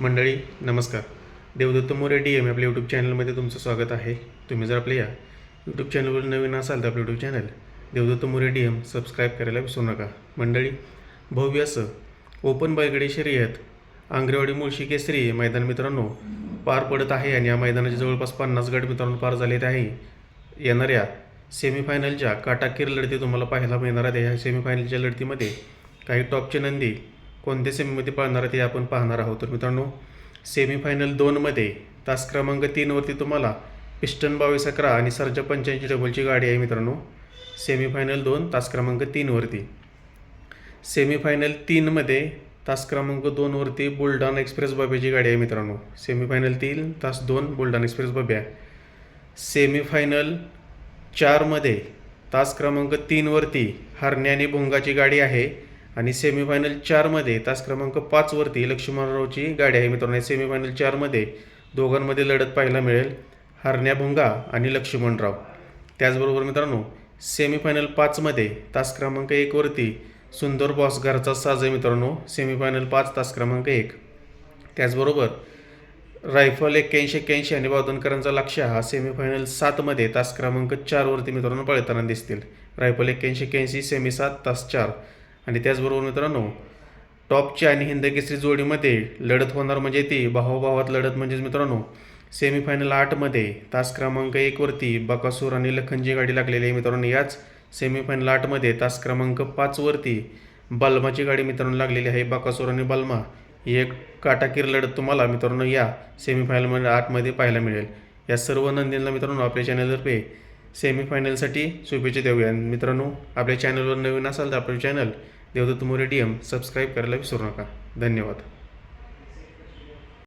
मंडळी नमस्कार. Devdatta More D M आपल्या यूट्यूब चॅनलमध्ये तुमचं स्वागत आहे. तुम्ही जर आपल्या या यूट्यूब चॅनलवर नवीन असाल तर आपलं YouTube channel Devdatta More D M subscribe करायला विसरू नका. मंडळी भव्य असं ओपन बायगडे शर्यत आंग्रेवाडी मुळशी केसरी मैदान मित्रांनो पार पडत आहे आणि या मैदानाच्या जवळपास पन्नास गट मित्रांनो पार झालेले आहे. येणाऱ्या सेमीफायनलच्या काटाकीर लढती तुम्हाला पाहायला मिळणार आहे ह्या सेमीफायनलच्या लढतीमध्ये काही टॉपचे नंदी कोणत्या सेमीमध्ये पाळणार आहे ते आपण पाहणार आहोत. तर मित्रांनो सेमीफायनल दोनमध्ये तास क्रमांक तीनवरती तुम्हाला पिस्टन बावीस अकरा आणि सरजा पंच्याऐंशी डबलची गाडी आहे मित्रांनो. सेमीफायनल दोन तास क्रमांक तीनवरती सेमीफायनल तीनमध्ये तास क्रमांक दोनवरती बुलढाणा एक्सप्रेस बाब्याची गाडी आहे मित्रांनो. सेमीफायनल तीन तास दोन बुलढाणा एक्सप्रेस बाब्या. सेमीफायनल चारमध्ये तास क्रमांक तीनवरती हरणे आणि भुंगाची गाडी आहे. आणि सेमीफायनल चारमध्ये तास क्रमांक पाचवरती लक्ष्मणरावची गाडी आहे. मित्रांनो सेमीफायनल चारमध्ये दोघांमध्ये लढत पाहायला मिळेल हरण्या भुंगा आणि लक्ष्मणराव. त्याचबरोबर मित्रांनो सेमीफायनल पाचमध्ये तास क्रमांक एकवरती सुंदर बॉस घरचा साज आहे. मित्रांनो सेमीफायनल पाच तास क्रमांक एक. त्याचबरोबर रायफल एक्क्याऐंशी एक्क्याऐंशी आणि बावधनकरांचा लक्ष हा सेमीफायनल सातमध्ये तास क्रमांक चारवरती मित्रांनो पळताना दिसतील. रायफल एक्क्याऐंशी एक्क्याऐंशी सेमी सात तास चार. आणि त्याचबरोबर मित्रांनो टॉपची आणि हिंदकेसरी जोडीमध्ये लढत होणार म्हणजे ती भावाभावात लढत म्हणजेच मित्रांनो सेमीफायनल आठमध्ये तास क्रमांक एकवरती बकासूर आणि लखनची गाडी लागलेली आहे मित्रांनो. याच सेमीफायनल आठमध्ये तास क्रमांक पाचवरती बल्माची गाडी मित्रांनो लागलेली आहे. बकासूर आणि बल्मा ही एक काटाकीर लढत तुम्हाला मित्रांनो या सेमीफायनलमध्ये आठमध्ये पाहायला मिळेल. या सर्व नंदींना मित्रांनो आपल्या चॅनलतर्फे सेमीफायनलसाठी शुभेच्छा देऊया. आणि मित्रांनो आपल्या चॅनलवर नवीन असाल तर आपलं channel Devdatta More D M subscribe करायला विसरू नका. धन्यवाद.